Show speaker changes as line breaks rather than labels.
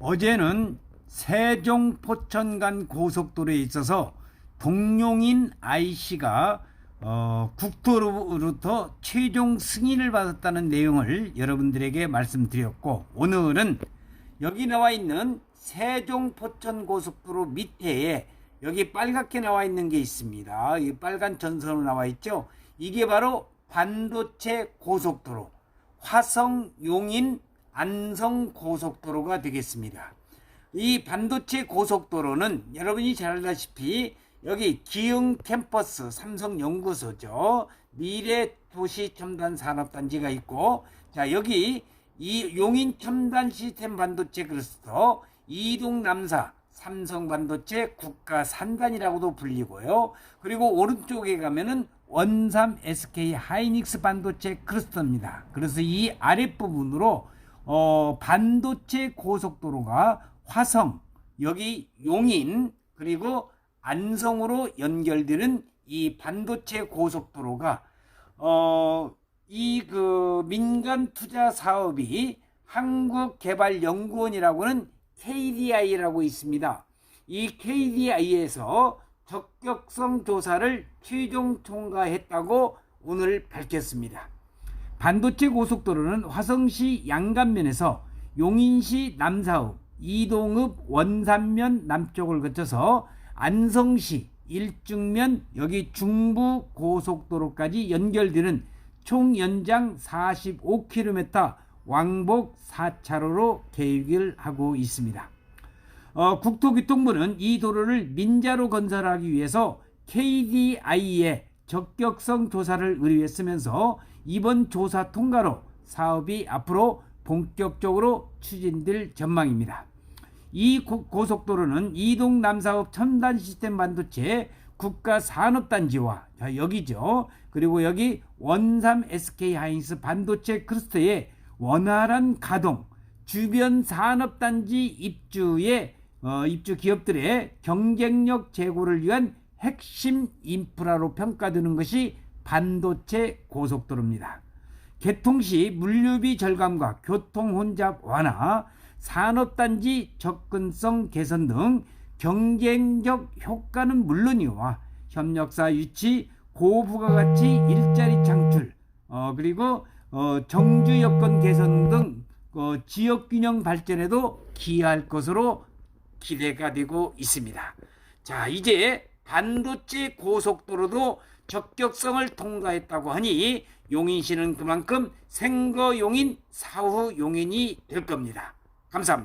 어제는 세종 포천 간 고속도로에 있어서 동용인 IC가 어, 국토로부터 최종 승인을 받았다는 내용을 여러분들에게 말씀드렸고 오늘은 여기 나와 있는 세종 포천 고속도로 밑에 여기 빨갛게 나와 있는 게 있습니다. 이 빨간 전선으로 나와 있죠. 이게 바로 반도체 고속도로 화성 용인 안성 고속도로가 되겠습니다. 이 반도체 고속도로는 여러분이 잘 알다시피 여기 기흥 캠퍼스 삼성 연구소죠. 미래 도시 첨단 산업단지가 있고 자, 여기 이 용인 첨단 시스템 반도체 클러스터 이동 남사 삼성 반도체 국가 산단이라고도 불리고요. 그리고 오른쪽에 가면은 원삼 SK 하이닉스 반도체 클러스터입니다. 그래서 이 아랫부분으로 어, 반도체 고속도로가 화성, 여기 용인, 그리고 안성으로 연결되는 이 반도체 고속도로가 어, 이 그 민간 투자 사업이 한국개발연구원이라고 는 KDI라고 있습니다. 이 KDI에서 적격성 조사를 최종 통과했다고 오늘 밝혔습니다. 반도체 고속도로는 화성시 양간면에서 용인시 남사읍, 이동읍 원산면 남쪽을 거쳐서 안성시 일중면 여기 중부 고속도로까지 연결되는 총 연장 45km 왕복 4차로로 계획을 하고 있습니다. 어, 국토교통부는 이 도로를 민자로 건설하기 위해서 KDI에 적격성 조사를 의뢰했으면서 이번 조사 통과로 사업이 앞으로 본격적으로 추진될 전망입니다. 이 고, 고속도로는 이동 남사업 첨단 시스템 반도체 국가 산업단지와 자, 여기죠. 그리고 여기 원삼 SK 하이닉스 반도체 클러스터의 원활한 가동, 주변 산업단지 입주의 어, 입주 기업들의 경쟁력 제고를 위한 핵심 인프라로 평가되는 것이 반도체 고속도로입니다. 개통 시 물류비 절감과 교통 혼잡 완화, 산업단지 접근성 개선 등 경쟁적 효과는 물론이와 협력사 유치, 고부가가치 일자리 창출, 어, 그리고 어, 정주 여건 개선 등 어, 지역 균형 발전에도 기여할 것으로 기대가 되고 있습니다. 자, 이제 반도체 고속도로도 적격성을 통과했다고 하니 용인시는 그만큼 생거 용인, 사후 용인이 될 겁니다. 감사합니다.